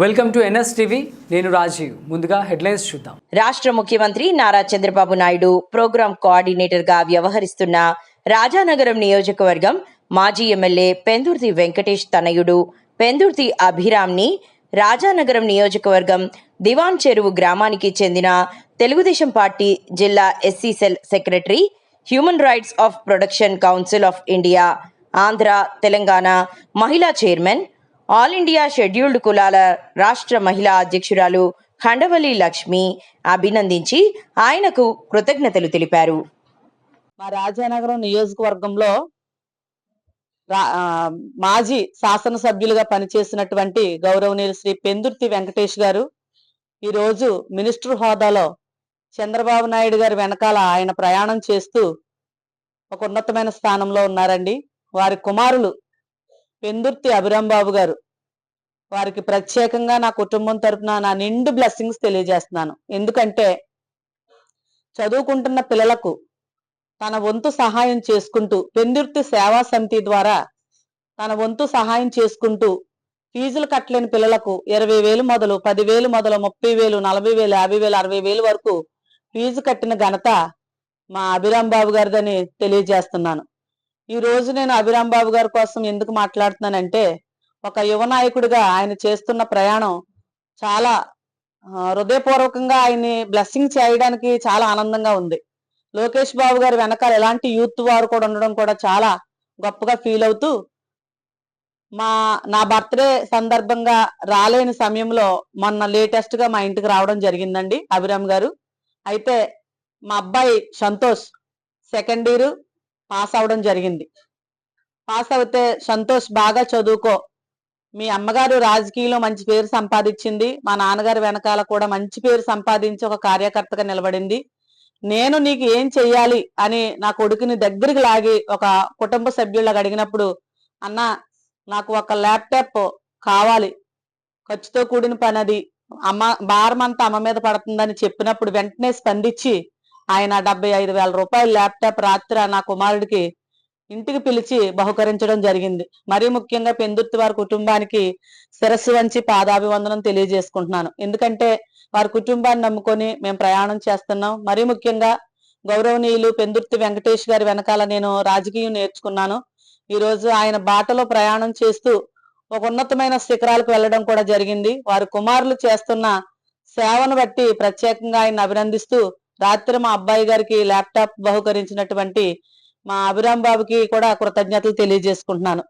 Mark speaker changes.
Speaker 1: Welcome to NS TV. నేను రాజీవ్. ముందుగా headlines చూద్దాం.
Speaker 2: రాష్ట్ర ముఖ్యమంత్రి నారా చంద్రబాబు నాయుడు ప్రోగ్రాం కోఆర్డినేటర్గా వ్యవహరిస్తున్న రాజానగరం నియోజకవర్గం మాజీ ఎమ్మెల్యే పెందుర్తి వెంకటేష్ తనయుడు పెందుర్తి అభిరామ్ని రాజానగరం నియోజకవర్గం దివాన్ చెరువు గ్రామానికి చెందిన తెలుగుదేశం పార్టీ జిల్లా SC cell secretary human rights of protection council of India Andhra Telangana మహిళా చైర్మన్ ఆల్ ఇండియా షెడ్యూల్డ్ కులాల రాష్ట్ర మహిళా అధ్యక్షురాలు ఖండవల్లి లక్ష్మి అభినందించి ఆయనకు కృతజ్ఞతలు తెలిపారు.
Speaker 3: మా రాజానగరం నియోజకవర్గంలో రా- మాజీ శాసనసభ్యులుగా పనిచేసినటువంటి గౌరవనీయులు శ్రీ పెందుర్తి వెంకటేష్ గారు ఈరోజు మినిస్టర్ హోదాలో చంద్రబాబు నాయుడు గారి వెనకాల ఆయన ప్రయాణం చేస్తూ ఒక ఉన్నతమైన స్థానంలో ఉన్నారండి. వారి కుమారులు పెందుర్తి అభిరాంబాబు గారు. వారికి ప్రత్యేకంగా నా కుటుంబం తరఫున నా నిండు బ్లెస్సింగ్స్ తెలియజేస్తున్నాను. ఎందుకంటే చదువుకుంటున్న పిల్లలకు తన వంతు సహాయం చేసుకుంటూ పెందుర్తి సేవా సమితి ద్వారా తన వంతు సహాయం చేసుకుంటూ ఫీజులు కట్టలేని పిల్లలకు ఇరవై వేలు మొదలు పదివేలు మొదలు ముప్పై వేలు నలభై వేలు యాభై వేలు అరవై వేలు వరకు ఫీజు కట్టిన ఘనత మా అభిరామ్ బాబు గారిదని తెలియజేస్తున్నాను. ఈ రోజు నేను అభిరామ్ బాబు గారి కోసం ఎందుకు మాట్లాడుతున్నానంటే ఒక యువ నాయకుడిగా ఆయన చేస్తున్న ప్రయాణం చాలా హృదయపూర్వకంగా ఆయన్ని బ్లెస్సింగ్ చేయడానికి చాలా ఆనందంగా ఉంది. లోకేష్ బాబు గారి వెనకాల ఎలాంటి యూత్ వారు కూడా ఉండడం కూడా చాలా గొప్పగా ఫీల్ అవుతూ మా నా బర్త్డే సందర్భంగా రాలేని సమయంలో మొన్న లేటెస్ట్గా మా ఇంటికి రావడం జరిగిందండి అభిరామ్ గారు. అయితే మా అబ్బాయి సంతోష్ సెకండ్ ఇయర్ పాస్ అవడం జరిగింది. పాస్ అవుతే సంతోష్ బాగా చదువుకో. మీ అమ్మగారు రాజకీయంలో మంచి పేరు సంపాదించింది. మా నాన్నగారి వెనకాల కూడా మంచి పేరు సంపాదించి ఒక కార్యకర్తగా నిలబడింది. నేను నీకు ఏం చెయ్యాలి అని నా కొడుకుని దగ్గరికి లాగి ఒక కుటుంబ సభ్యులకు అడిగినప్పుడు అన్న నాకు ఒక ల్యాప్టాప్ కావాలి. ఖర్చుతో కూడిన పని అది. అమ్మ భారం అంతా అమ్మ మీద పడుతుందని చెప్పినప్పుడు వెంటనే స్పందించి ఆయన డెబ్బై ఐదు వేల రూపాయల ల్యాప్టాప్ రాత్రి నా కుమారుడికి ఇంటికి పిలిచి బహుకరించడం జరిగింది. మరీ ముఖ్యంగా పెందుర్తి వారి కుటుంబానికి శిరస్సు వంచి పాదాభివందనం తెలియజేసుకుంటున్నాను. ఎందుకంటే వారి కుటుంబాన్ని నమ్ముకొని మేము ప్రయాణం చేస్తున్నాం. మరీ ముఖ్యంగా గౌరవనీయులు పెందుర్తి వెంకటేష్ గారి వెనకాల నేను రాజకీయం నేర్చుకున్నాను. ఈ రోజు ఆయన బాటలో ప్రయాణం చేస్తూ ఒక ఉన్నతమైన శిఖరాలకు వెళ్ళడం కూడా జరిగింది. వారి కుమారులు చేస్తున్న సేవను బట్టి ప్రత్యేకంగా ఆయన అభినందిస్తూ రాత్రి మా అబ్బాయి గారికి ల్యాప్టాప్ బహుకరించినటువంటి మా అభిరామ్ బాబుకి కూడా కృతజ్ఞతలు తెలియజేసుకుంటున్నాను.